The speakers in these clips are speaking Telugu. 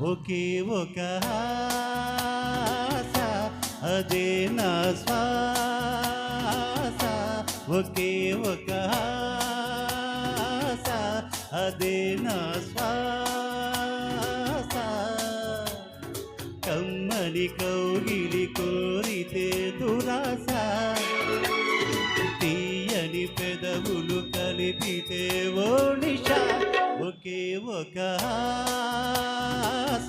ఒకే ఒక ఆశ అదే నా శ్వాస. ఒకే ఒక ఆశ అదే నా శ్వాస. కమ్మని కౌగిలి కోరితే దురాశ. తీయని పెదవులు కలిపితే ఓ నిషా. ఒకే ఒక ఆశ.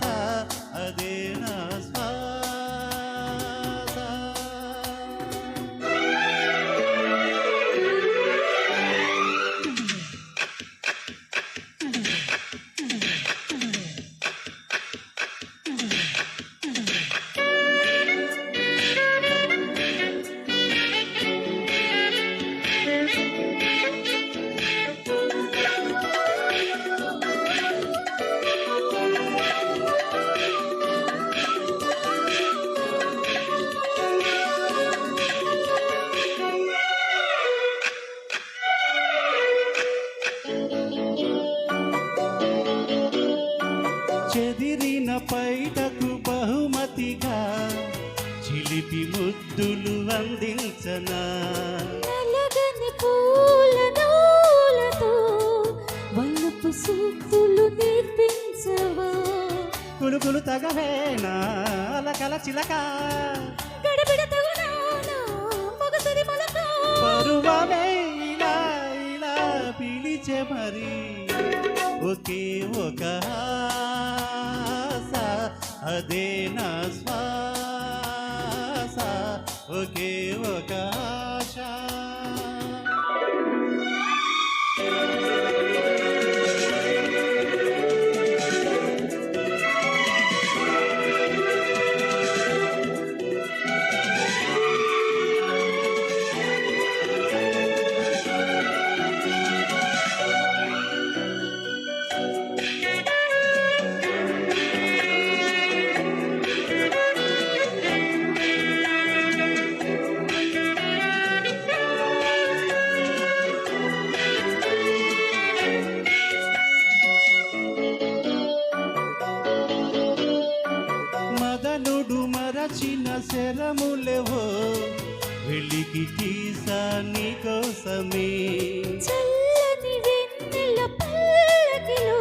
బహుమతిగా చిలిపి ముద్దులు అందించనా. నలగని పూల నూలతో వల్లపు సూక్తులు నేర్పించవా. కులుకులు తగవేనా అలకల చిలక. గడబిడ తగునానా మగసిరి మొలక పరువమే ఇలా ఇలా పిలిచే మరి ఒకే ఒక ఆశ. అదే నా శ్వాస ఒకే ఒక వెలికి తీసా నీకోసమే చల్లని వెన్నెల పల్లకిలో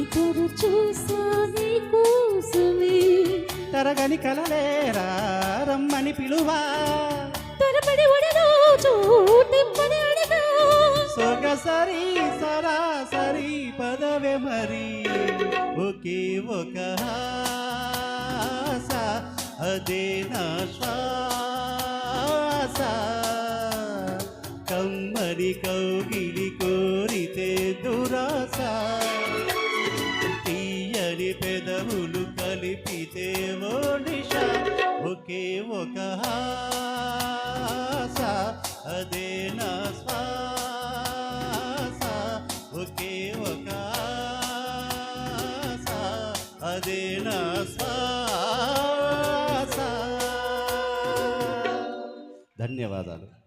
ఎదురు చూసా నీ కోసమే. తరగని కలలేరా రమ్మని పిలువా. త్వరపడి ఒడలో చూటింపని అడిగా. సొగసరి సరాసరి పదవే మరి. ఒకే ఒక ఆశ అదే నా శ్వాస. కౌగిలి కోరితే దురాస తీయని పెదవులు కలిపితే ఓ ఒకే ఒక ఆశ అదే నా శ్వాస. ఒకే ఒక అదే నా శ్వాస. ధన్యవాదాలు.